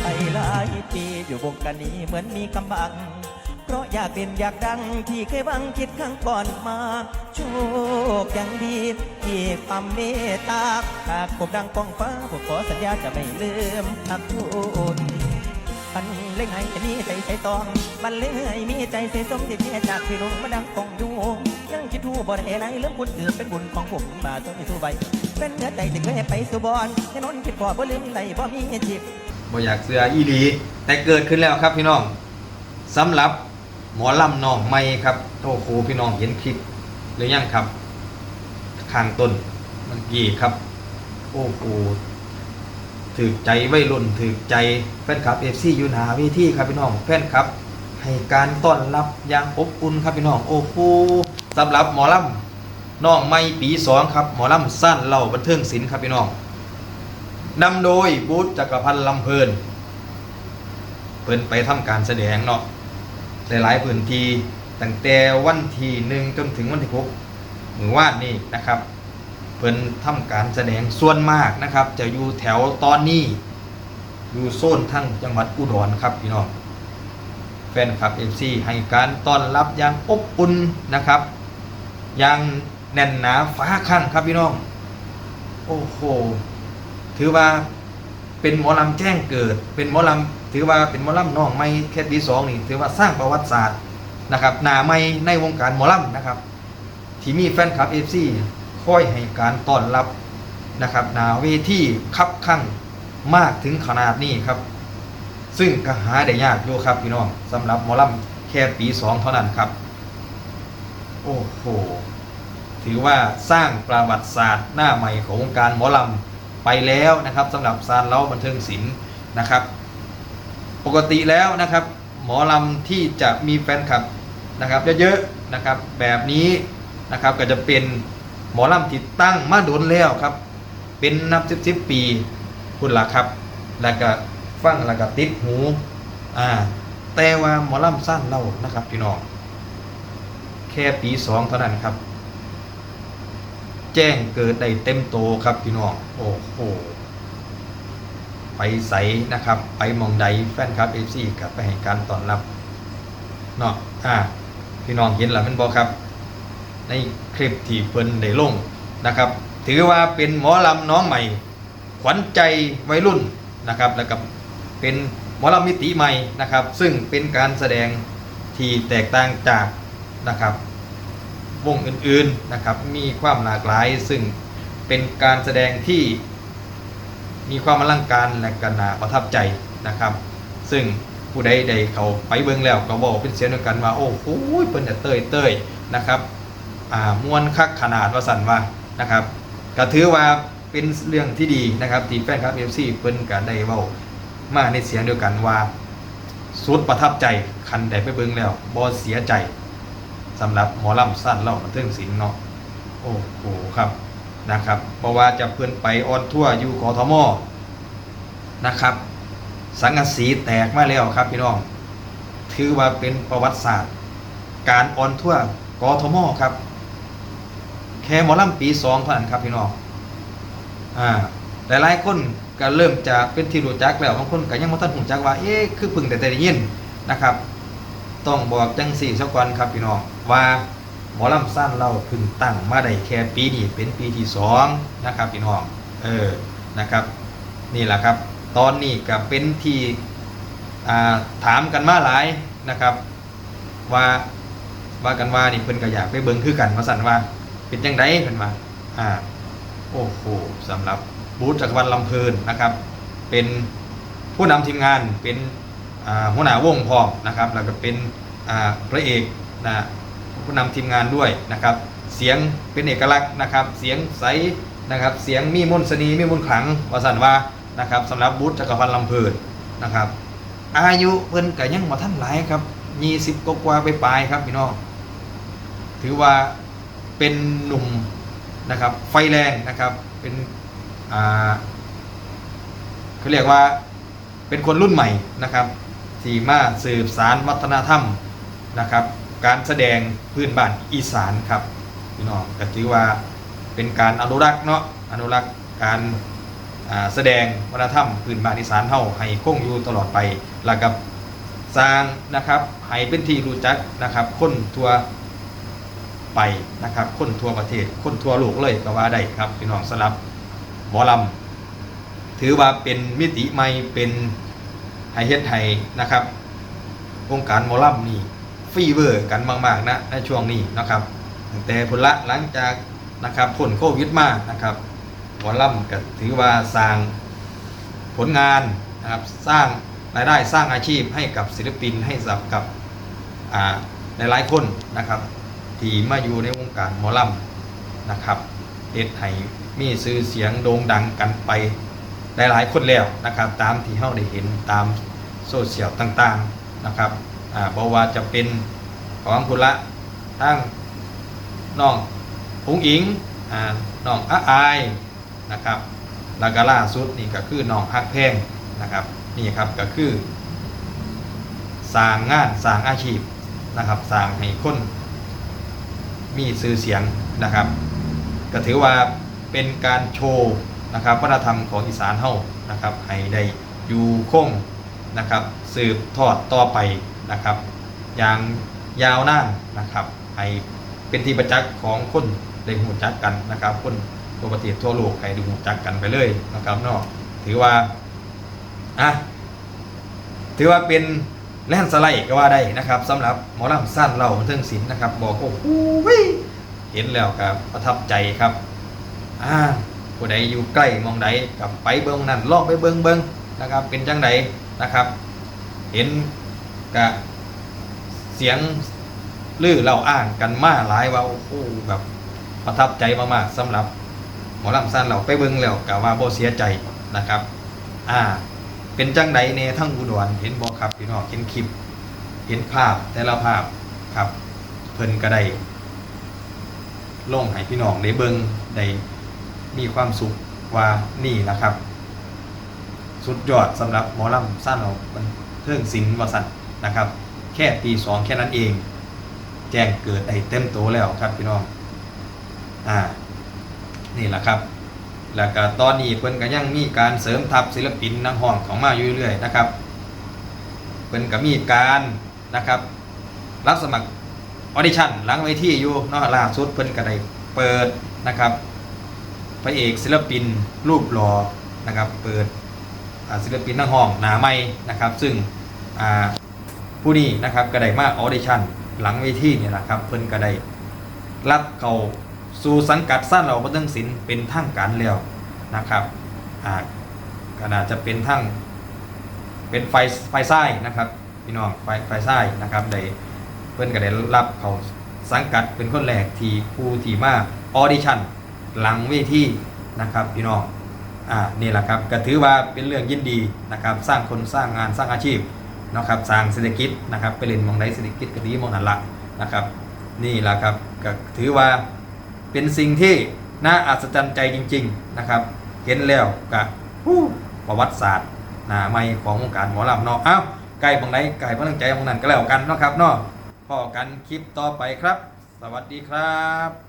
ไปหลายปีอยู่วงการนี้เหมือนมีกำบัง เพราะอยากเป็นอยากดังที่เคยหวังคิดครั้งก่อนมา โชคยังดีที่ความเมตตาหากผมดังกองฟ้าผมขอสัญญาจะไม่ลืมทักทุนบันเล่งให้มีใจใส่ตองบันเล่งให้มีใจใส่สมที่เพียจากพี่ลุงมาดังกองอยู่ยังคิดทูบ่ได้ไรเรื่องบุญถือเป็นบุญของผมมาต้องมีสู้ใบเป็นเนื้อใจที่เคยไปสู่บอนแค่นนคิดพอบ่ลืมไหลบ่มีจิบ บ่อยากเสืออีหลี แต่เกิดขึ้นแล้วครับพี่น้องสำหรับหมอลำน้องใหม่ครับโอ้โหพี่น้องเห็นคลิปหรือยังครับข้างต้นเมื่อกี้ครับ โอ้โหถือใจไว้รุ่นถือใจแฟนคลับเอฟซีอยู่หนาวิธีครับพี่น้องแฟนคลับ ให้การต้อนรับอย่างอบอุ่นครับพี่น้องโอ้โหสำหรับหมอลำน้องใหม่ปีสองครับ หมอลำสั้นเล่าบันเทิงศิลป์ครับพี่น้อง นำโดยบูธจักรพันธ์ลำเพลิน เพิ่นไปทำการแสดงเนาะหลายๆพื้นที่ตั้งแต่วันที่หนึ่งจนถึงวันที่หกมือวาดนี่นะครับ เพิ่นทำการแสดงส่วนมากนะครับ จะอยู่แถวตอนนี้ อยู่โซนทั้งจังหวัดอุดรครับพี่น้องแฟนคลับ FC ให้การต้อนรับอย่างอบอุ่นนะครับอย่างแน่นหนาฟ้าข้างครับพี่น้อง โอ้โห ถือว่าเป็นหมอลำแจ้งเกิด เป็นหมอลำถือว่าเป็นหมอลำน้องไม่แค่ปีสองนี่ถือว่าสร้างประวัติศาสตร์นะครับหนาไม่ในวงการหมอลำนะครับ ที่มีแฟนคลับเอฟซีคอยให้การต้อนรับนะครับหนาเวทีคับข้างมากถึงขนาดนี้ครับ ซึ่งก็หาได้ยากอยู่ครับพี่น้องสำหรับหมอลำแค่ปีสองเท่านั้นครับ โอ้โหถือว่าสร้างประวัติศาสตร์หน้าใหม่ของวงการหมอลำ ไปแล้วนะครับสำหรับซานเล้าบันเทิงศิลป์นะครับ ปกติแล้วนะครับ หมอลำที่จะมีแฟนคลับนะครับเยอะๆนะครับแบบนี้นะครับก็จะเป็นหมอลำที่ตั้งมาโดนแล้วครับ เป็นนับสิบสิบปีคุณล่ะครับ แล้วก็ฟังแล้วก็ติดหูอ่าแต่ว่าหมอลำสั้นเล่านะครับพี่น้องแค่ปีสองเท่านั้นครับ แจ้งเกิดได้เต็มโตครับพี่น้องโอ้โหไปใสนะครับ ไปมองใดแฟนครับเอฟซีกับไปให้การต้อนรับเนาะอ่าพี่น้องเห็นหรือมันบอกครับ ในคลิปที่เพิ่นได้ลงนะครับ ถือว่าเป็นหมอลำน้องใหม่ ขวัญใจวัยรุ่นนะครับแล้วก็เป็นหมอลำมิติใหม่นะครับ ซึ่งเป็นการแสดงที่แตกต่างจากนะครับ วงอื่นๆนะครับมีความหลากหลาย ซึ่งเป็นการแสดงที่มีความอลังการและก็น่าประทับใจนะครับ ซึ่งผู้ใดใดเขาไปเบิ่งแล้วก็บอกเป็นเสียงเดียวกันว่าโอ้โหเพิ่นจะเต้ยเต้ยนะครับอ่ามวนคักขนาดว่าสั่นว่านะครับก็ถือว่าเป็นเรื่องที่ดีนะครับทีแฟนคลับ FC เพิ่นก็ได้เว้ามาในเสียงเดียวกันว่าสุดประทับใจคันได้ไปเบิ่งแล้วบ่เสียใจ สำหรับหมอลำสั้นเล่าบันเทิงศิลป์เนาะโอ้โหครับนะครับเพราะว่าจะเพื่อนไปออนทั่วอยู่กทมนะครับ สังกะสีแตกมาแล้วครับพี่น้อง ถือว่าเป็นประวัติศาสตร์ การออนทั่วร์กทมครับ แค่หมอลำปีสองเท่านั้นครับพี่น้องอ่าหลายๆคนก็เริ่มจะเป็นที่รู้จักแล้วบางคนก็ยังไม่ทันหูจักว่าเอ๊ะคือพึ่งแต่แต่ได้ยินนะครับ ต้องบอกจังสี่สักวันครับพี่น้อง ว่าหมอลำสั้นเราเพึ่งตั้งมาได้แค่ปีนี้เป็นปีที่สองนะครับพี่น้องเออนะครับนี่แหละครับ ตอนนี้ก็เป็นที่าถามกันมาหลายนะครับ ว่าว่ากันว่านี่เพิ่นก็อยากไปเบิ่งคือกันว่าสั่นว่าเป็นจังไดเพิ่นว่าอ่าโอ้โหสำหรับบูธจักรวรรดิลำเพลินนะครับ เป็นผู้นำทีมงานเป็นหัวหน้าวงพร้อมนะครับแล้วก็เป็นพระเอกนะ ผู้นำทีมงานด้วยนะครับ เสียงเป็นเอกลักษณ์นะครับ เสียงใสนะครับ เสียงมีมนต์เสนีมีมนต์ขลังว่าสันว่านะครับสำหรับบุตรจักรพันธ์ลำเพลินนะครับ อายุเพิ่นก็ยังบ่ทันหลายครับยี่สิบกว่าไปปลายครับพี่น้องถือว่าเป็นหนุ่มนะครับ ไฟแรงนะครับเป็นอ่าเขาเรียกว่าเป็นคนรุ่นใหม่นะครับที่มาสืบสารวัฒนธรรมนะครับ การแสดงพื้นบ้านอีสานครับพี่น้องก็ถือว่าเป็นการอนุรักษ์เนาะอนุรักษ์การแสดงวัฒนธรรมพื้นบ้านอีสานเฮาให้คงอยู่ตลอดไปแล้วกับสร้างนะครับให้เป็นที่รู้จักนะครับคนทั่วไปนะครับ คนทั่วประเทศ คนทั่วโลกเลยก็ว่าได้ครับพี่น้องสำหรับหมอลำถือว่าเป็นมิติใหม่เป็นไฮเฮ็ดไทยนะครับวงค์การหมอลำนี่ ฟีเวอร์กันมากๆนะในช่วงนี้นะครับแต่ผลละหลังจากนะครับผลโควิดมานะครับหมอลำก็ถือว่าสร้างผลงานนะครับสร้างรายได้สร้างอาชีพให้กับศิลปินให้สับกับอ่าหลายๆคนนะครับที่มาอยู่ในวงการหมอลำนะครับเฮ็ดให้มีชื่อเสียงโด่งดังกันไปหลายๆคนแล้วนะครับ ตามที่เฮาได้เห็นตามโซเชียลต่างๆนะครับ อ่าบว่าจะเป็นของคุณละทั้งน้องพุงอิงอ่าน้องอาอายนะครับแล้วก็ล่าสุดนี่ก็คือน้องฮักแพงนะครับนี่ครับก็คือสร้างงานสร้างอาชีพนะครับสร้างให้คนมีชื่อเสียงนะครับ ก็ถือว่าเป็นการโชว์นะครับวัฒนธรรมของอีสานเฮานะครับให้ได้อยู่คงนะครับสืบทอดต่อไป นะครับ อย่างยาวนานนะครับให้เป็นที่ประจักษ์ของคนได้หูจักกันนะครับ คนทั่วประเทศทั่วโลกให้ด้หูจักกันไปเลยนะครับเนาะถือว่าอะถือว่าเป็นแล่นสไลด์ก็ว่าได้นะครับสำหรับหมอลำสั้นเราเทิงศิลป์นะครับ บอกโอ้โหเห็นแล้วครับประทับใจครับอ่าผู้ใดอยู่ใกล้มองใดกับไปเบิ้งนั่นลองไปเบิ้งเบิ้งนะครับ เป็นจังใดนะครับ เห็น กะเสียงลือเราอ้างกันมาหลายว่าโอ้โหแบบประทับใจมากๆสำหรับ หมอลำสั้นเราไปเบิ้งแล้วกะว่าโบเสียใจนะครับ อ่า เป็นจังใดเนทั้งอุดรเห็นบอกครับพี่น้องเห็นคลิป เห็นภาพแต่ละภาพครับ เพิ่นก็ได้ลงให้พี่น้องได้เบิ้งได้มีความสุขว่านี่แหละครับ สุดยอดสำหรับหมอลำสั้นเราบันเทิงศิลป์วสัน นะครับ แค่ปีสองแค่นั้นเอง แจ้งเกิดได้เต็มโตแล้วครับพี่น้องอ่านี่แหละครับ แล้วก็ตอนนี้เพิ่นก็ยังมีการเสริมทัพศิลปินนักห้องของมาอยู่เรื่อยๆนะครับเพิ่นก็มีการนะครับรับสมัครออดิชั่นหลังเวทีอยู่นาะล่าสุดเพิ่นก็ได้เปิดนะครับพระเอกศิลปินรูปหล่อนะครับเปิดศิลปินนักห้องหนาไม่นะครับ ซึ่ง ผู้นี้นะครับก็ได้มาออเดชั่นหลังเวทีเนี่ยนะครับเพิ่นก็ได้รับเขาสู่สังกัดสั้นเราบันเทิงศิลป์เป็นทางการแล้วนะครับอ่าก็น่าจะเป็นทั้งเป็นไฟไฟไส้นะครับพี่น้องไฟไฟไส้นะครับได้เพื่นก็ได้รับเขาสังกัดเป็นคนแรกที่ผู้ที่มาออเดชั่นหลังเวทีนะครับพี่น้องอ่านี่แหละครับก็ถือว่าเป็นเรื่องยินดีนะครับสร้างคนสร้างงานสร้างอาชีพ นะครับสร้างเศรษฐกิจนะครับไปเล่นมองใดเศรษฐกิจก็ดีมองหันละนะครับ นี่แหละครับก็ถือว่าเป็นสิ่งที่น่าอัศจรรย์ใจจริง ๆนะครับ เห็นแล้วก็ฮู้ประวัติศาสตร์หน้าไม่ของวงการหมอลำเนาะเอ้าไก่บางไหนไก่พลังใจบางนั้นก็แล้วกันเนาะครับเนาะพอกันคลิปต่อไปครับ สวัสดีครับ